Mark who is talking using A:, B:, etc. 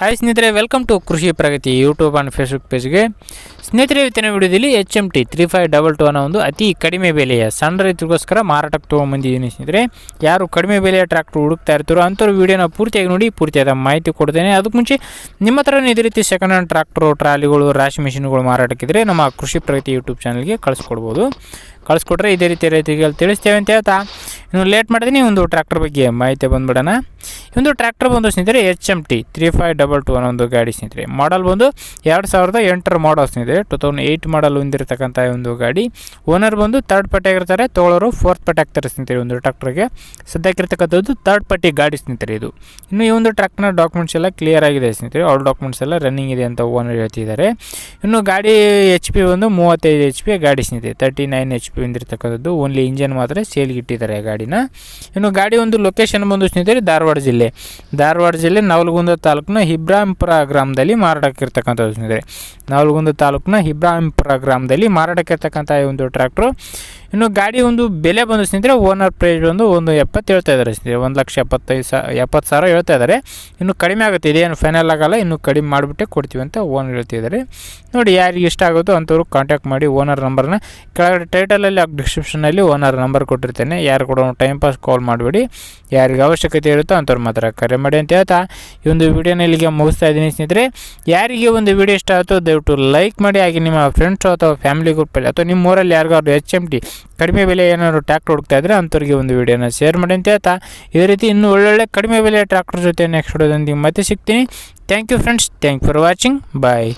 A: Hi ಸ್ನೇಹಿತರೆ welcome to Krishi Pragati YouTube and Facebook ಪೇಜ್ಗೆ ಸ್ನೇಹಿತರೆ, ಇವತ್ತಿನ ವಿಡಿಯೋದಲ್ಲಿ H M T three five double two ಅನ್ನೋ ಒಂದು ಅತಿ ಕಡಿಮೆ ಬೆಲೆಯ ಸಣ್ಣ ರೈತರಿಗೋಸ್ಕರ ಮಾರಾಟಕ್ಕೆ ತೊಗೊಂಬಂದಿದ್ದೀನಿ ಸ್ನೇಹಿತರೆ. ಯಾರು ಕಡಿಮೆ ಬೆಲೆಯ ಟ್ರ್ಯಾಕ್ಟರ್ ಹುಡುಕ್ತಾ ಇರ್ತಾರೋ ಅಂಥವ್ರು ವಿಡಿಯೋನ ಪೂರ್ತಿಯಾಗಿ ನೋಡಿ, ಪೂರ್ತಿಯಾದ ಮಾಹಿತಿ ಕೊಡ್ತೇನೆ. ಅದಕ್ಕೆ ಮುಂಚೆ ನಿಮ್ಮ ಹತ್ರನೇ ಇದೇ ರೀತಿ ಸೆಕೆಂಡ್ ಹ್ಯಾಂಡ್ ಟ್ರ್ಯಾಕ್ಟರು ಟ್ರಾಲಿಗಳು, ರಾಶಿ ಮಿಷಿನ್ಗಳು ಮಾರಾಟಕ್ಕಿದ್ರೆ ನಮ್ಮ ಕೃಷಿ ಪ್ರಗತಿ ಯೂಟ್ಯೂಬ್ ಚಾನಲ್ಗೆ ಕಳಿಸ್ಕೊಡ್ಬೋದು. ಕಳಿಸ್ಕೊಟ್ರೆ ಇದೇ ರೀತಿ ರೈತರಿಗೆ ತಿಳಿಸ್ತೇವೆ ಅಂತ ಹೇಳ್ತಾ. ಇನ್ನು ಲೇಟ್ ಮಾಡ್ತೀನಿ ಒಂದು ಟ್ರ್ಯಾಕ್ಟರ್ ಬಗ್ಗೆ ಮಾಹಿತಿ ಬಂದ್ಬಿಡೋಣ. ಒಂದು ಟ್ರ್ಯಾಕ್ಟರ್ ಬಂದು ಸ್ನೇಹಿತರೆ H M T three five double two ಅನ್ನೋ ಒಂದು ಗಾಡಿ ಸ್ನೇಹಿತರೆ. ಮಾಡಲ್ ಬಂದು ಎರಡು ಸಾವಿರದ ಎಂಟರ ಮಾಡಲ್ ಸ್ನೇಹಿತರೆ. ಟು ತೌಸಂಡ್ ಏಯ್ಟ್ ಮಾಡಲ್ ಹೊಂದಿರತಕ್ಕಂಥ ಒಂದು ಗಾಡಿ. ಓನರ್ ಬಂದು ತರ್ಡ್ ಪಾರ್ಟಿ ಆಗಿರ್ತಾರೆ. ತೋಳರು ಫೋರ್ತ್ ಪಟ್ಟಿ ಆಗ್ತಾರೆ ಸ್ನೇಹಿತರೆ ಒಂದು ಟ್ರ್ಯಾಕ್ಟರ್ಗೆ. ಸದ್ಯಕ್ಕಿರ್ತಕ್ಕಂಥದ್ದು ತರ್ಡ್ ಪಟ್ಟಿ ಗಾಡಿ ಸ್ನೇಹಿತರೆ ಇದು. ಇನ್ನು ಈ ಒಂದು ಟ್ರ್ಯಾಕ್ಟರ್ನ ಡಾಕ್ಯುಮೆಂಟ್ಸ್ ಎಲ್ಲ ಕ್ಲಿಯರ್ ಆಗಿದೆ ಸ್ನೇಹಿತರೆ. ಆಲ್ ಡಾಕ್ಯುಮೆಂಟ್ಸ್ ಎಲ್ಲ ರನ್ನಿಂಗ್ ಇದೆ ಅಂತ ಓನರ್ ಹೇಳ್ತಿದ್ದಾರೆ. ಇನ್ನು ಗಾಡಿ ಎಚ್ ಪಿ ಒಂದು ಮೂವತ್ತೈದು ಎಚ್ ಪಿ ಗಾಡಿ ಸ್ನೇಹಿತರೆ. ತರ್ಟಿ ನೈನ್ ಎಚ್ ಪಿ ಹೊಂದಿರತಕ್ಕಂಥದ್ದು. ಓನ್ಲಿ ಇಂಜನ್ ಮಾತ್ರ ಸೇಲ್ಗೆ ಇಟ್ಟಿದ್ದಾರೆ ಗಾಡಿನ. ಇನ್ನು ಗಾಡಿ ಒಂದು ಲೊಕೇಶನ್ ಬಂದು ಸ್ನೇಹಿತರೆ, ಧಾರವಾಡ ಜಿಲ್ಲೆ. ಧಾರವಾಡ ಜಿಲ್ಲೆ ನವಲಗುಂದ ತಾಲೂಕಿನ ಇಬ್ರಾಹಿಂಪುರ ಗ್ರಾಮದಲ್ಲಿ ಮಾರಾಟಕ್ಕಿರ್ತಕ್ಕಂಥದ್ದು ಸ್ನೇಹಿತರೆ ನವಲಗುಂದ ತಾಲೂಕಿನ ಇಬ್ರಾಹಿಂಪುರ ಗ್ರಾಮದಲ್ಲಿ ಮಾರಾಟಕ್ಕಿರ್ತಕ್ಕಂಥ ಈ ಒಂದು ಟ್ರ್ಯಾಕ್ಟ್ರು. ಇನ್ನು ಗಾಡಿ ಒಂದು ಬೆಲೆ ಬಂದು ಸ್ನೇಹಿತರೆ ಓನರ್ ಪ್ರೈಸ್ ಒಂದು ಒಂದು ಎಪ್ಪತ್ತು ಹೇಳ್ತಾ ಇದ್ದಾರೆ ಸ್ನೇಹಿತರೆ. ಒಂದು ಲಕ್ಷ ಎಪ್ಪತ್ತೈದು ಸಾ ಎಪ್ಪತ್ತು ಸಾವಿರ ಹೇಳ್ತಾ ಇದ್ದಾರೆ. ಇನ್ನು ಕಡಿಮೆ ಆಗುತ್ತೆ, ಇದೇನು ಫೈನಲ್ ಆಗಲ್ಲ. ಇನ್ನು ಕಡಿಮೆ ಮಾಡಿಬಿಟ್ಟೆ ಕೊಡ್ತೀವಿ ಅಂತ ಓನರ್ ಹೇಳ್ತಿದ್ದಾರೆ ನೋಡಿ ಯಾರಿಗೆ ಇಷ್ಟ ಆಗುತ್ತೋ ಅಂಥವ್ರು ಕಾಂಟ್ಯಾಕ್ಟ್ ಮಾಡಿ ಓನರ್ ನಂಬರ್ನ ಕೆಳಗಡೆ ಟೈಟಲಲ್ಲಿ ಡಿಸ್ಕ್ರಿಪ್ಷನಲ್ಲಿ ಓನರ್ ನಂಬರ್ ಕೊಟ್ಟಿರ್ತೇನೆ. ಯಾರು ಕೂಡ ಟೈಮ್ ಪಾಸ್ ಕಾಲ್ ಮಾಡಬೇಡಿ. ಯಾರಿಗೆ ಅವಶ್ಯಕತೆ ಇರುತ್ತೋ ಅಂಥವ್ರು ಮಾತ್ರ ಕರೆ ಮಾಡಿ ಅಂತ ಹೇಳ್ತಾ ಈ ಒಂದು ವಿಡಿಯೋನ ಇಲ್ಲಿಗೆ ಮುಗಿಸ್ತಾ ಇದ್ದೀನಿ ಸ್ನೇಹಿತರೆ. ಯಾರಿಗೆ ಒಂದು ವಿಡಿಯೋ ಇಷ್ಟ ಆಯಿತು ದಯವಿಟ್ಟು ಲೈಕ್ ಮಾಡಿ. ಹಾಗೆ ನಿಮ್ಮ ಫ್ರೆಂಡ್ಸು ಅಥವಾ ಫ್ಯಾಮಿಲಿ ಗ್ರೂಪಲ್ಲಿ ಅಥವಾ ನಿಮ್ಮ ಊರಲ್ಲಿ ಯಾರಿಗಾದ್ರು ಎಚ್ ಎಂ ಟಿ ಕಡಿಮೆ ಬೆಲೆ ಏನಾದ್ರು ಟ್ರ್ಯಾಕ್ಟರ್ ಹುಡುಕ್ತಾ ಇದ್ದರೆ ಅಂಥವ್ರಿಗೆ ಒಂದು ವೀಡಿಯೋನ ಶೇರ್ ಮಾಡಿ ಅಂತ ಹೇಳ್ತಾ. ಇದೇ ರೀತಿ ಇನ್ನೂ ಒಳ್ಳೊಳ್ಳೆ ಕಡಿಮೆ ಬೆಲೆಯ ಟ್ರ್ಯಾಕ್ಟರ್ ಜೊತೆ ನೆಕ್ಸ್ಟ್ ವಿಡಿಯೋದೊಂದಿಗೆ ಮತ್ತೆ ಸಿಗ್ತೀನಿ. Thank you friends thank for watching bye